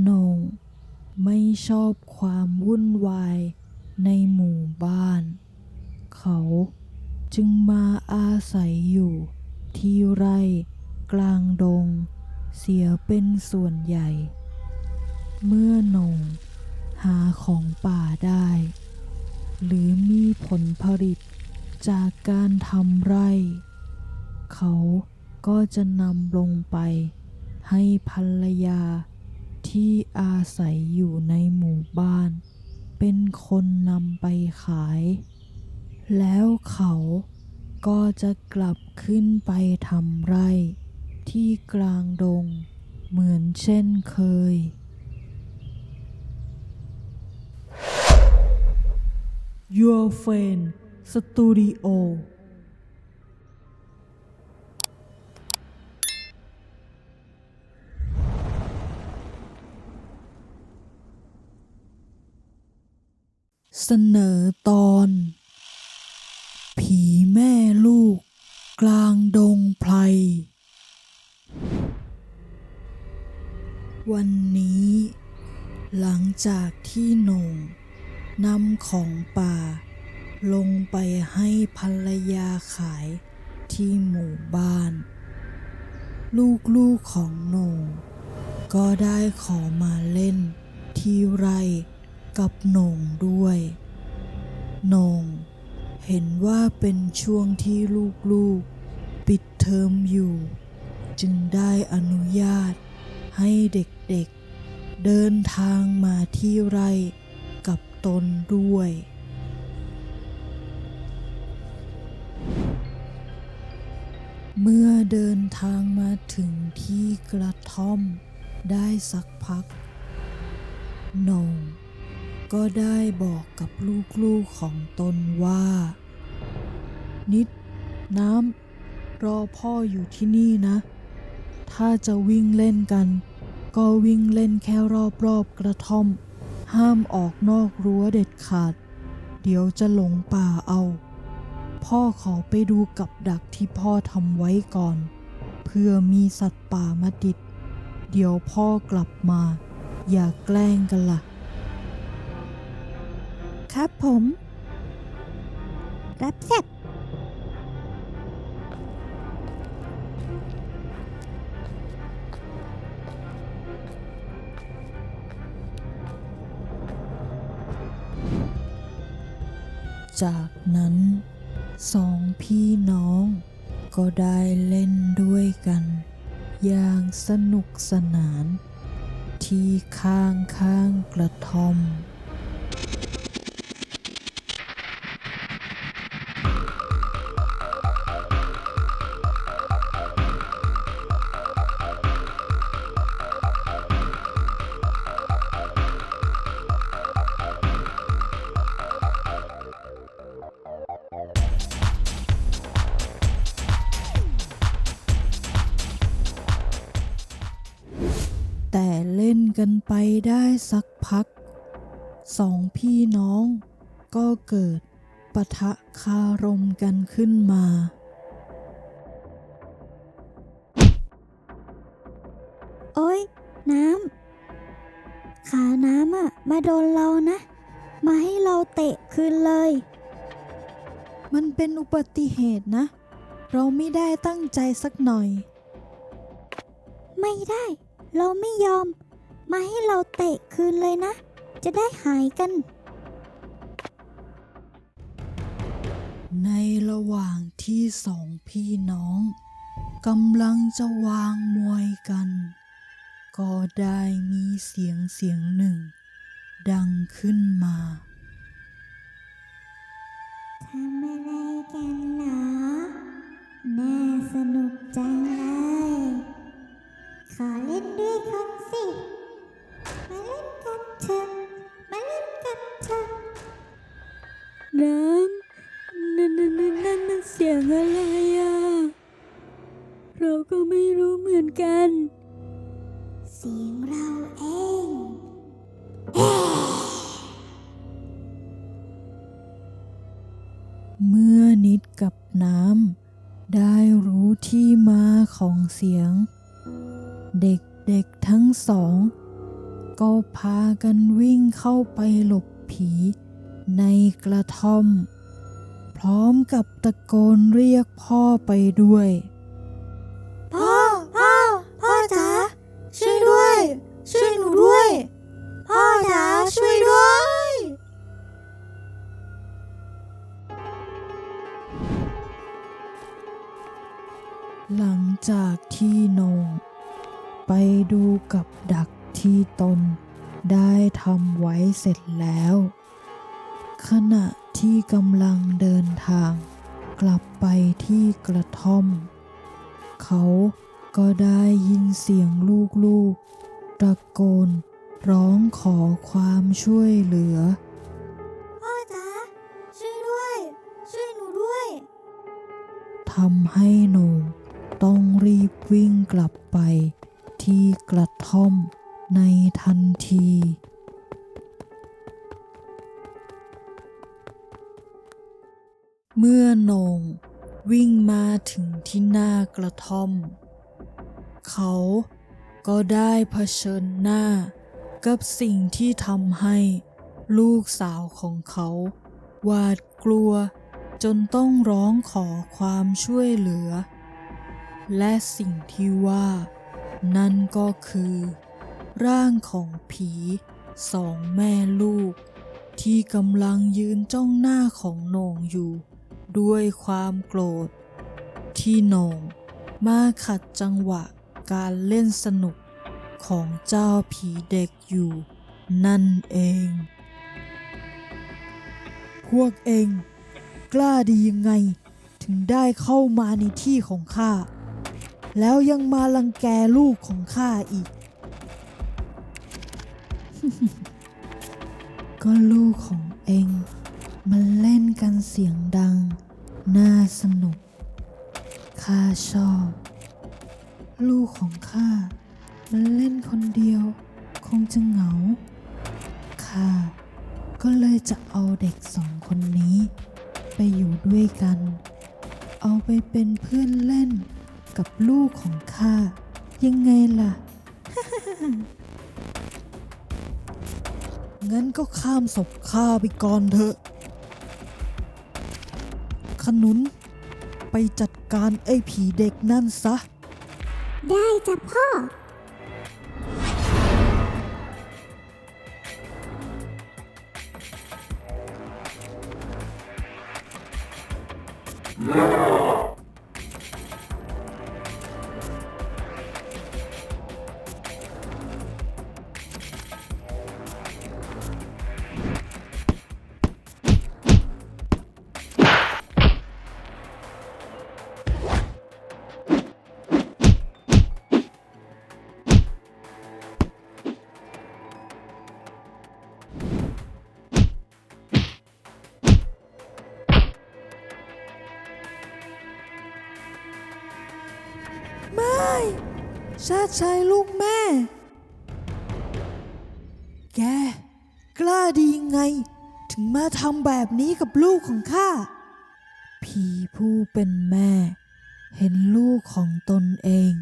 โหน่งไม่ชอบความวุ่นวายในหมู่บ้าน เขาจึงมาอาศัยอยู่ที่ไร่กลางดง เสียเป็นส่วนใหญ่ เมื่อโหน่งหาของป่าได้ หรือมีผลผลิตจากการทำไร่ เขาก็จะนำลงไปให้ภรรยา ที่อาศัยอยู่ในหมู่บ้าน เป็นคนนำไปขาย แล้วเขาก็จะกลับขึ้นไปทำไร่ ที่กลางดง เหมือนเช่นเคย Your Fan Studio เสนอตอน ผีแม่ลูก กลางดงไพรวันนี้ หลังจากที่โหน่งนำของป่า ลงไปให้ภรรยาขายที่หมู่บ้าน ลูกๆของโหน่งก็ได้ขอมาเล่นที่ไร่ กับโหน่งด้วยโหน่งเห็นว่าเป็นช่วงที่ลูกๆ ปิดเทอมอยู่ จึงได้อนุญาตให้เด็กๆ เดินทางมาที่ไร่กับตนด้วย เมื่อเดินทางมาถึงที่กระท่อมได้สักพักโหน่ง ก็ได้บอกกับลูกๆของตนว่า นิด น้ำ รอพ่ออยู่ที่นี่นะ ถ้าจะวิ่งเล่นกัน ก็วิ่งเล่นแค่รอบๆกระท่อม ห้ามออกนอกรั้วเด็ดขาด เดี๋ยวจะหลงป่าเอา พ่อขอไปดูกับดักที่พ่อทำไว้ก่อน เพื่อมีสัตว์ป่ามาติด เดี๋ยวพ่อกลับมา อย่าแกล้งกันล่ะ ครับผม รับแซ่บจากนั้นสองพี่น้อง ก็ได้เล่นด้วยกัน อย่างสนุกสนาน ที่ข้างข้างๆกระท่อม กันไปได้สักพัก สองพี่น้องก็เกิดปะทะคารมกันขึ้นมา โอ๊ยน้ำ ขาน้ำอะมาโดนเรานะ มาให้เราเตะคืนเลย มันเป็นอุบัติเหตุนะ เราไม่ได้ตั้งใจสักหน่อย ไม่ได้ เราไม่ยอม มาให้เราเตะคืนเลยนะ จะได้หายกัน ในระหว่างที่สองพี่น้องกำลังจะวางมวยกัน ก็ได้มีเสียงเสียงหนึ่ง ดังขึ้นมาทำอะไรกันเหรอ น่าสนุกจังเลย ขอเล่นด้วยคนสิ น้ำนั่นนั่นนั่นนั่นมันเสียงอะไรอะ เราก็ไม่รู้เหมือนกัน เสียงเราเองเมื่อนิดกับน้ำได้รู้ที่มาของเสียง เด็กๆทั้งสอง ก็พากันวิ่งเข้าไปหลบผี ในกระท่อม พร้อมกับตะโกนเรียกพ่อไปด้วย พ่อ พ่อ พ่อจ๋าช่วยด้วย ช่วยหนูด้วย พ่อจ๋าช่วยด้วย หลังจากที่โหนง ไปดูกับดักที่ตนได้ทำไว้เสร็จแล้ว ขณะที่กำลังเดินทาง กลับไปที่กระท่อม เขาก็ได้ยินเสียงลูกๆ ตะโกน ร้องขอความช่วยเหลือ พ่อจ๋าช่วยด้วย ช่วยหนูด้วยทำให้โหนงต้องรีบวิ่งกลับไปที่กระท่อมในทันที เมื่อโหนงวิ่งมาถึงที่หน้ากระท่อม เขาก็ได้เผชิญหน้ากับสิ่งที่ทำให้ลูกสาวของเขาหวาดกลัวจนต้องร้องขอความช่วยเหลือ และสิ่งที่ว่า นั่นก็คือ ร่างของผีสองแม่ลูก ที่กำลังยืนจ้องหน้าของโหน่งอยู่ ด้วยความโกรธ ที่โหน่งมาขัดจังหวะการเล่นสนุกของเจ้าผีเด็กอยู่ นั่นเอง พวกเองกล้าดียังไง ถึงได้เข้ามาในที่ของข้า แล้วยังมาลังแกลูกของข้าอีก ก็ลูกของเอง มันเล่นกันเสียงดัง น่าสนุก ข้าชอบ ลูกของข้า มันเล่นคนเดียว คงจะเหงา ข้า ก็เลยจะเอาเด็กสองคนนี้ ไปอยู่ด้วยกัน เอาไปเป็นเพื่อนเล่นกับลูกของข้า ยังไงล่ะ งั้นก็ข้ามศพข้าไปก่อนเถอะ ขนุน ไปจัดการไอ้ผีเด็กนั่นซะ ได้จ้ะพ่อไชาติชายลูกแม่ แก กล้าดียังไง ถึงมาทำแบบนี้กับลูกของข้า ผีผู้เป็นแม่ เห็นลูกของตนเอง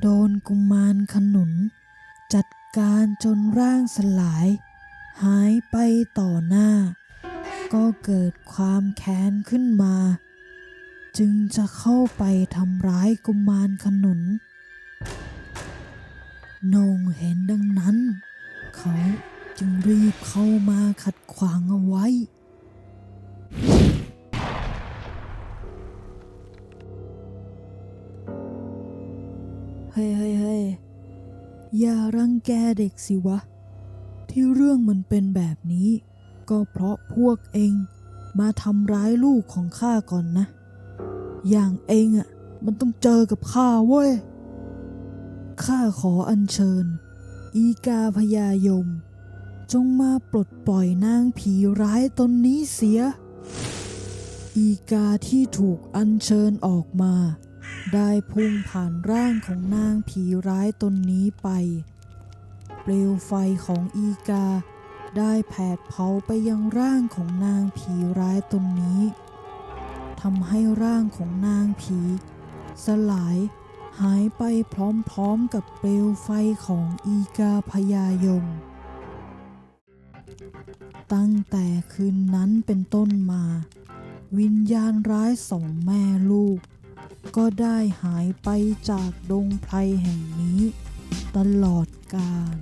โดนกุมารขนุน จัดการจนร่างสลาย หายไปต่อหน้า ก็เกิดความแค้นขึ้นมา จึงจะเข้าไปทำร้ายกุมารขนุน โหนงเห็นดังนั้น เขาจึงรีบเข้ามาขัดขวางเอาไว้ เฮ้ยเฮ้ยเฮ้ยอย่ารังแกเด็กสิวะ ที่เรื่องมันเป็นแบบนี้ ก็เพราะพวกเองมาทำร้ายลูกของข้าก่อนนะ อย่างเองอะ มันต้องเจอกับข้าเว้ย ข้าขออัญเชิญ อีกาพญายม จงมาปลดปล่อยนางผีร้ายตนนี้เสีย อีกาที่ถูกอัญเชิญออกมา ได้พุ่งผ่านร่างของนางผีร้ายตนนี้ไป เปลวไฟของอีกา ได้แผดเผาไปยังร่างของนางผีร้ายตนนี้ทำให้ร่างของนางผี สลาย หายไปพร้อมๆกับเปลวไฟของอีกาพยายม ตั้งแต่คืนนั้นเป็นต้นมา วิญญาณร้ายสองแม่ลูก ก็ได้หายไปจากดงไพรแห่งนี้ ตลอดกาล